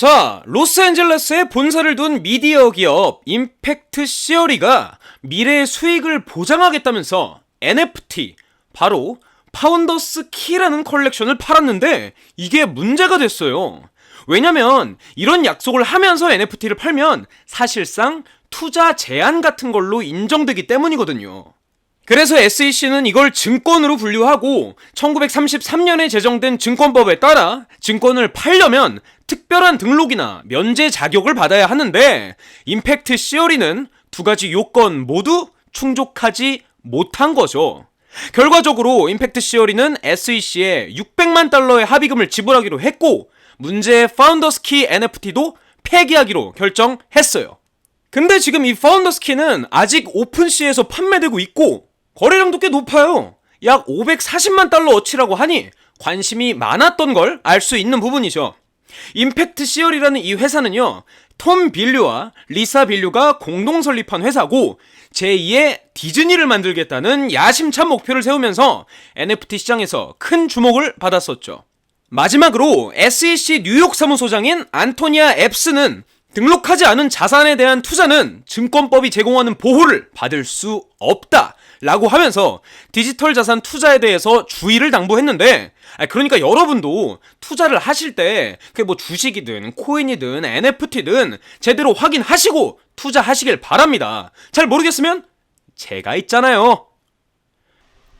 자, 로스앤젤레스에 본사를 둔 미디어 기업 임팩트 시어리가 미래의 수익을 보장하겠다면서 NFT, 바로 파운더스 키라는 컬렉션을 팔았는데 이게 문제가 됐어요. 왜냐면 이런 약속을 하면서 NFT를 팔면 사실상 투자 제한 같은 걸로 인정되기 때문이거든요. 그래서 SEC는 이걸 증권으로 분류하고 1933년에 제정된 증권법에 따라 증권을 팔려면 특별한 등록이나 면제 자격을 받아야 하는데 임팩트 시어리는 두 가지 요건 모두 충족하지 못한 거죠. 결과적으로 임팩트 시어리는 SEC에 600만 달러의 합의금을 지불하기로 했고 문제의 파운더스 키 NFT도 폐기하기로 결정했어요. 근데 지금 이 파운더스 키는 아직 오픈시에서 판매되고 있고 거래량도 꽤 높아요. 약 540만 달러 어치라고 하니 관심이 많았던 걸 알 수 있는 부분이죠. 임팩트 시얼이라는 이 회사는요, 톰 빌류와 리사 빌류가 공동 설립한 회사고, 제2의 디즈니를 만들겠다는 야심찬 목표를 세우면서 NFT 시장에서 큰 주목을 받았었죠. 마지막으로 SEC 뉴욕 사무소장인 안토니아 앱스는 등록하지 않은 자산에 대한 투자는 증권법이 제공하는 보호를 받을 수 없다. 라고 하면서 디지털 자산 투자에 대해서 주의를 당부했는데, 그러니까 여러분도 투자를 하실 때, 그게 뭐 주식이든, 코인이든, NFT든, 제대로 확인하시고 투자하시길 바랍니다. 잘 모르겠으면, 제가 있잖아요.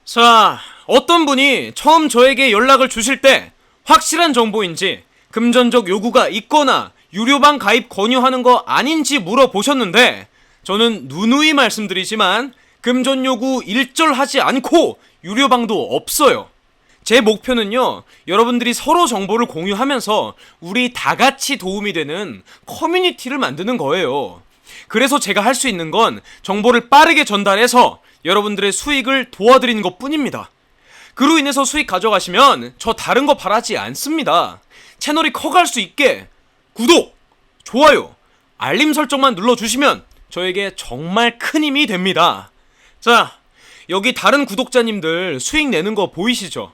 자, 어떤 분이 처음 저에게 연락을 주실 때, 확실한 정보인지, 금전적 요구가 있거나, 유료방 가입 권유하는 거 아닌지 물어보셨는데, 저는 누누이 말씀드리지만, 금전 요구 일절하지 않고 유료방도 없어요. 제 목표는요, 여러분들이 서로 정보를 공유하면서 우리 다 같이 도움이 되는 커뮤니티를 만드는 거예요. 그래서 제가 할 수 있는 건 정보를 빠르게 전달해서 여러분들의 수익을 도와드리는 것 뿐입니다. 그로 인해서 수익 가져가시면 저 다른 거 바라지 않습니다. 채널이 커갈 수 있게 구독, 좋아요, 알림 설정만 눌러주시면 저에게 정말 큰 힘이 됩니다. 자, 여기 다른 구독자님들 수익 내는 거 보이시죠?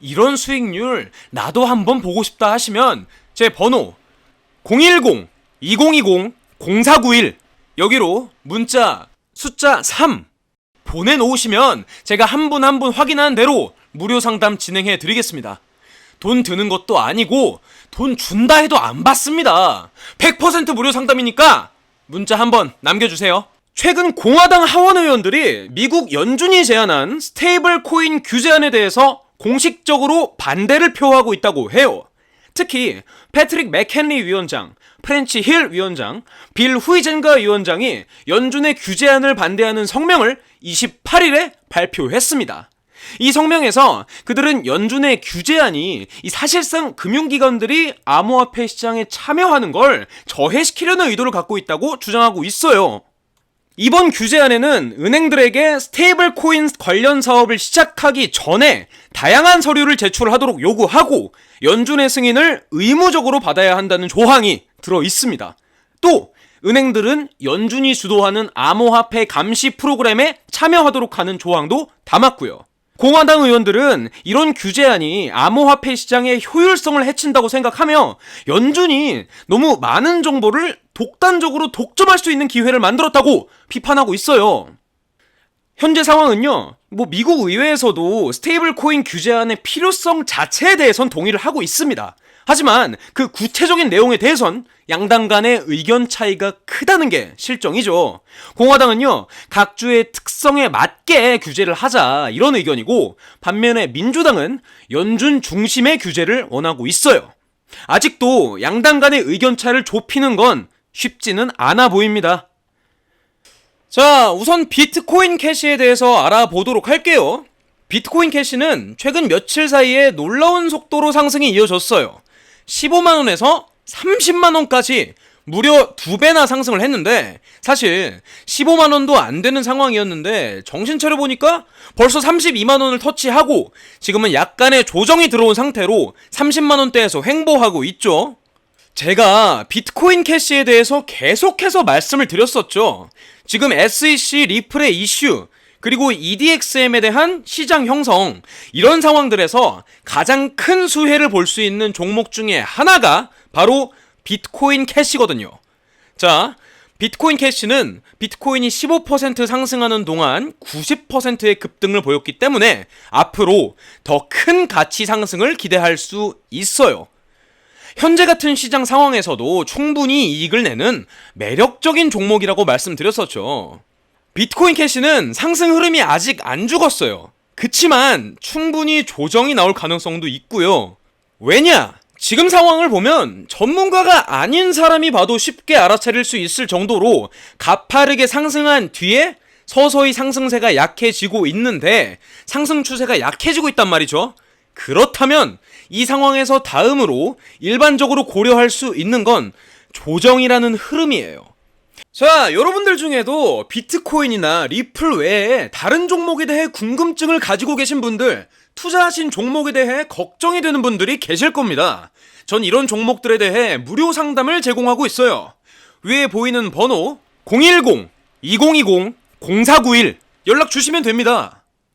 이런 수익률 나도 한번 보고 싶다 하시면 제 번호 010-2020-0491 여기로 문자 숫자 3 보내놓으시면 제가 한 분 한 분 확인한 대로 무료 상담 진행해 드리겠습니다. 돈 드는 것도 아니고 돈 준다 해도 안 받습니다. 100% 무료 상담이니까 문자 한번 남겨주세요. 최근 공화당 하원 의원들이 미국 연준이 제안한 스테이블 코인 규제안에 대해서 공식적으로 반대를 표하고 있다고 해요. 특히 패트릭 맥켄리 위원장, 프렌치 힐 위원장, 빌 후이젠가 위원장이 연준의 규제안을 반대하는 성명을 28일에 발표했습니다. 이 성명에서 그들은 연준의 규제안이 사실상 금융기관들이 암호화폐 시장에 참여하는 걸 저해시키려는 의도를 갖고 있다고 주장하고 있어요. 이번 규제안에는 은행들에게 스테이블 코인 관련 사업을 시작하기 전에 다양한 서류를 제출하도록 요구하고 연준의 승인을 의무적으로 받아야 한다는 조항이 들어 있습니다. 또 은행들은 연준이 주도하는 암호화폐 감시 프로그램에 참여하도록 하는 조항도 담았고요. 공화당 의원들은 이런 규제안이 암호화폐 시장의 효율성을 해친다고 생각하며 연준이 너무 많은 정보를 독단적으로 독점할 수 있는 기회를 만들었다고 비판하고 있어요. 현재 상황은요, 뭐 미국 의회에서도 스테이블 코인 규제안의 필요성 자체에 대해선 동의를 하고 있습니다. 하지만 그 구체적인 내용에 대해선 양당 간의 의견 차이가 크다는 게 실정이죠. 공화당은요, 각 주의 특성에 맞게 규제를 하자 이런 의견이고 반면에 민주당은 연준 중심의 규제를 원하고 있어요. 아직도 양당 간의 의견 차를 좁히는 건 쉽지는 않아 보입니다. 자, 우선 비트코인 캐시에 대해서 알아보도록 할게요. 비트코인 캐시는 최근 며칠 사이에 놀라운 속도로 상승이 이어졌어요. 15만원에서 30만원까지 무려 두 배나 상승을 했는데 사실 15만 원도 안 되는 상황이었는데 정신 차려 보니까 벌써 32만 원을 터치하고 지금은 약간의 조정이 들어온 상태로 30만 원대에서 횡보하고 있죠. 제가 비트코인 캐시에 대해서 계속해서 말씀을 드렸었죠. 지금 SEC 리플의 이슈 그리고 EDXM에 대한 시장 형성 이런 상황들에서 가장 큰 수혜를 볼 수 있는 종목 중에 하나가 바로 비트코인 캐시거든요. 자, 비트코인 캐시는 비트코인이 15% 상승하는 동안 90%의 급등을 보였기 때문에 앞으로 더 큰 가치 상승을 기대할 수 있어요. 현재 같은 시장 상황에서도 충분히 이익을 내는 매력적인 종목이라고 말씀드렸었죠. 비트코인 캐시는 상승 흐름이 아직 안 죽었어요. 그치만 충분히 조정이 나올 가능성도 있고요. 왜냐? 지금 상황을 보면 전문가가 아닌 사람이 봐도 쉽게 알아차릴 수 있을 정도로 가파르게 상승한 뒤에 서서히 상승세가 약해지고 있는데 상승 추세가 약해지고 있단 말이죠. 그렇다면 이 상황에서 다음으로 일반적으로 고려할 수 있는 건 조정이라는 흐름이에요. 자, 여러분들 중에도 비트코인이나 리플 외에 다른 종목에 대해 궁금증을 가지고 계신 분들, 투자하신 종목에 대해 걱정이 되는 분들이 계실 겁니다. 전 이런 종목들에 대해 무료 상담을 제공하고 있어요. 위에 보이는 번호 010-2020-0491 연락 주시면 됩니다.